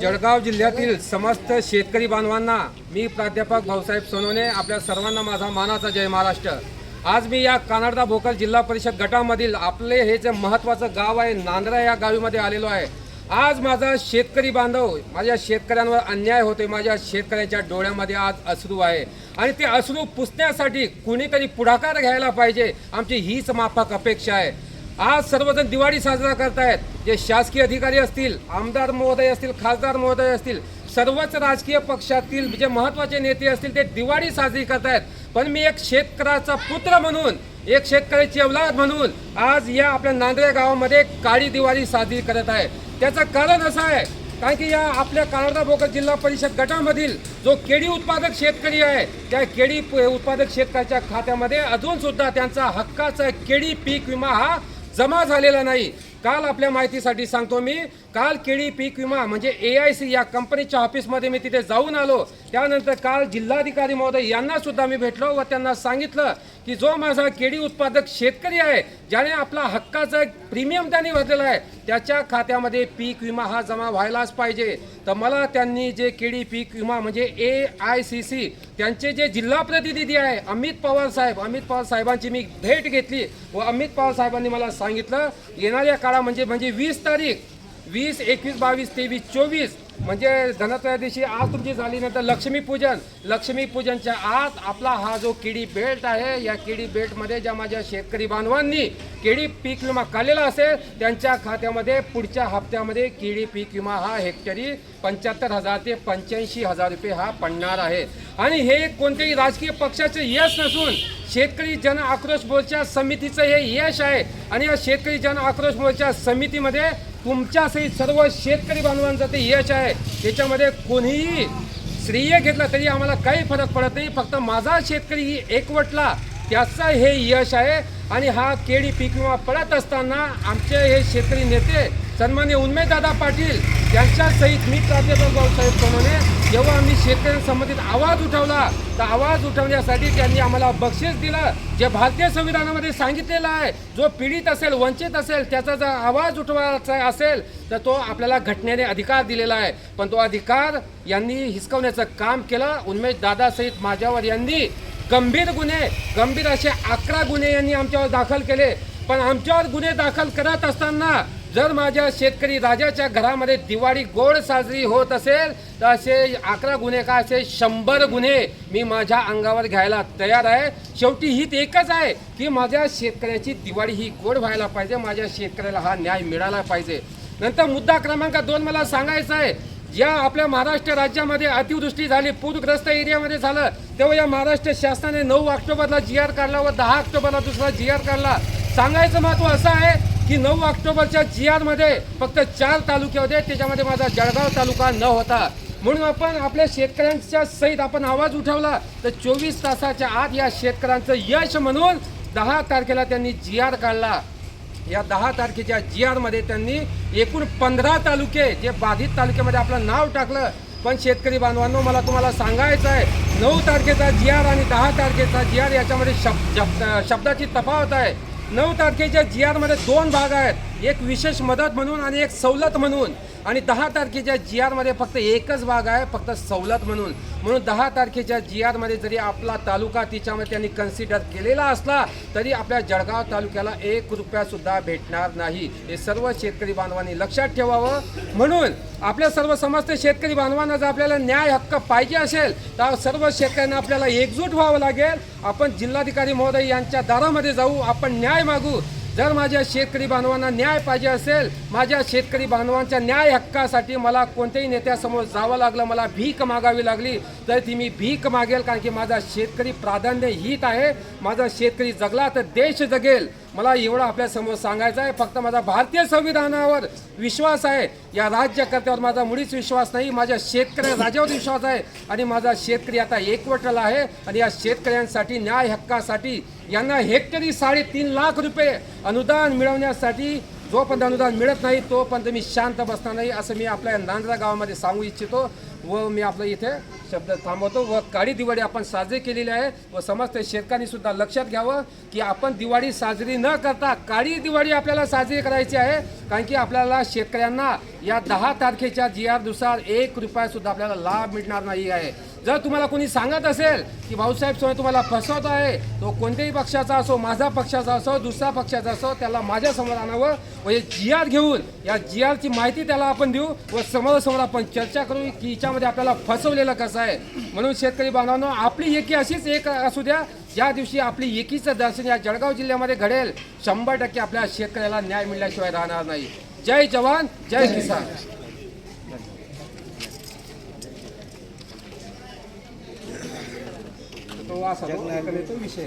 जळगाव जिल्ह्यातील समस्त शेतकरी बांधवांना मी प्राध्यापक भाऊसाहेब सोनवणे आपल्या सर्वांना माझा मानाचा जय महाराष्ट्र. आज मी या कानडदा भोकर जिल्हा परिषद गटामधील आपले हे जे महत्त्वाचं गाव आहे नांद्रा या गावीमध्ये आलेलो आहे. आज माझा शेतकरी बांधव माझ्या शेतकऱ्यांवर अन्याय होतोय माझ्या शेतकऱ्यांच्या डोळ्यामध्ये आज अश्रू आहे. आणि ते अश्रू पुसण्यासाठी कुणीतरी पुढाकार घ्यायला पाहिजे आमची हीच माफक अपेक्षा आहे. आज सर्वजण दिवाळी साजरा करतायत. जे शासकीय अधिकारी असतील आमदार महोदय असतील खासदार महोदय असतील सर्वच राजकीय पक्षातील जे महत्त्वाचे नेते असतील ते दिवाळी साजरी करतायत. पण मी एक शेतकऱ्याचा पुत्र म्हणून एक शेतकऱ्याची अवलाद म्हणून आज या आपल्या नांदरे गावामध्ये काळी दिवाळी साजरी करत आहे. त्याचं कारण असं आहे कारण की या आपल्या कानडा भोकर जिल्हा परिषद गटामधील जो केळी उत्पादक शेतकरी आहे त्या केळी उत्पादक शेतकऱ्याच्या खात्यामध्ये अजून सुद्धा त्यांचा हक्काचा केळी पीक विमा हा जमा झालेला नाही. काल आपल्या माहितीसाठी सांगतो मी काल केळी पीक विमा म्हणजे ए आय सी या कंपनीच्या ऑफिसमध्ये मी तिथे जाऊन आलो. त्यानंतर काल जिल्हाधिकारी महोदय यांना सुद्धा मी भेटलो व त्यांना सांगितलं की जो माझा केळी उत्पादक शेतकरी आहे ज्याने आपला हक्काचा एक प्रीमियम त्यांनी भरलेला आहे त्याच्या खात्यामध्ये पीक विमा हा जमा व्हायलाच पाहिजे. तर मला त्यांनी जे केळी पीक विमा म्हणजे ए आय सी सी त्यांचे जे जिल्हा प्रतिनिधी आहे अमित पवार साहेब अमित पवार साहेबांची मी भेट घेतली व अमित पवार साहेबांनी मला सांगितलं येणाऱ्या काळा म्हणजे म्हणजे वीस तारीख वीस एकवीस बावीस तेवीस चोवीस म्हणजे धनत्रयोदशी आज तुमची झाली नंतर लक्ष्मीपूजन लक्ष्मीपूजनच्या आत आपला हा जो केळी बेल्ट आहे या केळी बेल्टमध्ये ज्या माझ्या शेतकरी बांधवांनी केळी पीक विमा काढलेला असेल त्यांच्या खात्यामध्ये पुढच्या हप्त्यामध्ये केळी पीक विमा हा हेक्टरी पंच्याहत्तर हजार ते पंच्याऐंशी हजार रुपये हा पडणार आहे. आणि हे कोणत्याही राजकीय पक्षाचे यश नसून शेतकरी जन आक्रोश मोर्चा समितीचं हे यश आहे. आणि या शेतकरी जन आक्रोश मोर्चा समितीमध्ये तुमच्यासहित सर्व शेतकरी बांधवांचं ते यश आहे. त्याच्यामध्ये कोणीही श्रेय घेतला तरी आम्हाला काही फरक पडत नाही. फक्त माझा शेतकरी एकवटला त्याचं हे यश आहे. आणि हा केळी पीक विमा पडत असताना आमचे हे शेतकरी नेते सन्मान्य उन्मेदादा पाटील यांच्या सहित मी प्राध्यापक भाऊसाहेब सोनवणे जेव्हा आम्ही शेतकऱ्यांसंबंधित आवाज उठवला तर आवाज उठवण्यासाठी त्यांनी आम्हाला बक्षीस दिलं जे भारतीय संविधानामध्ये सांगितलेलं आहे. जो पीडित असेल वंचित असेल त्याचा जर आवाज उठवायचा असेल तर तो आपल्याला घटनेने अधिकार दिलेला आहे. पण तो अधिकार यांनी हिसकवण्याचं काम केलं. उन्मेश दादासहित माझ्यावर यांनी गंभीर गुन्हे गंभीर असे अकरा गुन्हे यांनी आमच्यावर दाखल केले. पण आमच्यावर गुन्हे दाखल करत असताना जर माझ्या शेतकरी राजाच्या घरामध्ये दिवाळी गोड साजरी होत असेल तर असे अकरा गुन्हे का असे शंभर गुन्हे मी माझ्या अंगावर घ्यायला तयार आहे. शेवटी ही एकच आहे की माझ्या शेतकऱ्याची दिवाळी ही गोड व्हायला पाहिजे माझ्या शेतकऱ्याला हा न्याय मिळाला पाहिजे. नंतर मुद्दा क्रमांक दोन मला सांगायचा आहे. ज्या आपल्या महाराष्ट्र राज्यामध्ये अतिवृष्टी झाली पूरग्रस्त एरियामध्ये झालं तेव्हा या महाराष्ट्र शासनाने नऊ ऑक्टोबरला जी आर काढला व दहा ऑक्टोबरला दुसरा जी आर काढला सांगायचं महत्त्व असं आहे की नऊ ऑक्टोबरच्या जी आरमध्ये फक्त चार तालुके होते. त्याच्यामध्ये माझा जळगाव तालुका न होता. म्हणून आपण आपल्या शेतकऱ्यांच्या सहित आपण आवाज उठवला. तर चोवीस तासाच्या आत या शेतकऱ्यांचं यश म्हणून दहा तारखेला त्यांनी जी आर काढला. या दहा तारखेच्या जी आरमध्ये त्यांनी एकूण पंधरा तालुके जे बाधित तालुक्यामध्ये आपलं नाव टाकलं. पण शेतकरी बांधवांनो मला तुम्हाला सांगायचं आहे नऊ तारखेचा जी आर आणि दहा तारखेचा जी आर याच्यामध्ये शब्द शब्दाची तफावत आहे. नऊ तारखेच्या जी आरमध्ये दोन भाग आहेत. एक विशेष मदत म्हणून आणि एक सवलत म्हणून. आणि दहा तारखेच्या जी आरमध्ये फक्त एकच भाग आहे फक्त सवलत म्हणून. म्हणून दहा तारखेच्या जी आरमध्ये जरी आपला तालुका तिच्यामध्ये त्यांनी कन्सिडर केलेला असला तरी आपल्या जळगाव तालुक्याला एक रुपयासुद्धा भेटणार नाही. हे सर्व शेतकरी बांधवांनी लक्षात ठेवावं. म्हणून आपल्या सर्व समस्त शेतकरी बांधवांना जर आपल्याला न्याय हक्क पाहिजे असेल तर सर्व शेतकऱ्यांना आपल्याला एकजूट व्हावं लागेल. आपण जिल्हाधिकारी महोदय यांच्या दारामध्ये जाऊ आपण न्याय मागू. जर माझ्या शेतकरी बांधवांना न्याय पाहिजे असेल माझ्या शेतकरी बांधवांच्या न्याय हक्कासाठी मला कोणत्याही नेत्यासमोर जावं लागलं मला भीक मागावी लागली तर ती मी भीक मागेल कारण की माझा शेतकरी प्राधान्य हित आहे. माझा शेतकरी जगला तर देश जगेल. मला एवढं आपल्यासमोर सांगायचं आहे. फक्त माझा भारतीय संविधानावर विश्वास आहे. या राज्यकर्त्यावर माझा मुळीच विश्वास नाही. माझ्या शेतकऱ्या राजावर विश्वास आहे. आणि माझा शेतकरी आता एकवटला आहे. आणि या शेतकऱ्यांसाठी न्याय हक्कासाठी यांना हेक्टरी साडेतीन लाख रुपये अनुदान मिळवण्यासाठी जोपर्यंत अनुदान मिळत नाही तोपर्यंत मी शांत बसणार नाही असं मी आपल्या नांद्रा गावामध्ये सांगू इच्छितो. व मी आपलं इथे शब्द थांबवतो व काळी दिवाळी आपण साजरी केलेली आहे व समस्त शेतकऱ्यांनी सुद्धा लक्षात घ्यावं की आपण दिवाळी साजरी न करता काळी दिवाळी आपल्याला साजरी करायची आहे. कारण की आपल्याला शेतकऱ्यांना या दहा तारखेच्या जी आरनुसार एक रुपयासुद्धा आपल्याला लाभ मिळणार नाही आहे. जर तुम्हाला कोणी सांगत असेल की भाऊसाहेब सोने तुम्हाला फसवत आहे तो कोणत्याही पक्षाचा असो माझा पक्षाचा असो दुसऱ्या पक्षाचा असो त्याला माझ्यासमोर आणावं व हे जी आर घेऊन या जी आरची माहिती त्याला आपण देऊ व समोरासमोर आपण चर्चा करू की हिच्यामध्ये आपल्याला फसवलेलं कसं आहे. म्हणून शेतकरी बांधवांनो आपली एकी अशीच एक असू द्या ज्या दिवशी आपली एकीचं दर्शन या जळगाव जिल्ह्यामध्ये घडेल शंभर टक्के आपल्या शेतकऱ्याला न्याय मिळाल्याशिवाय राहणार नाही. जय जवान जय किसान. तो असा तो विषय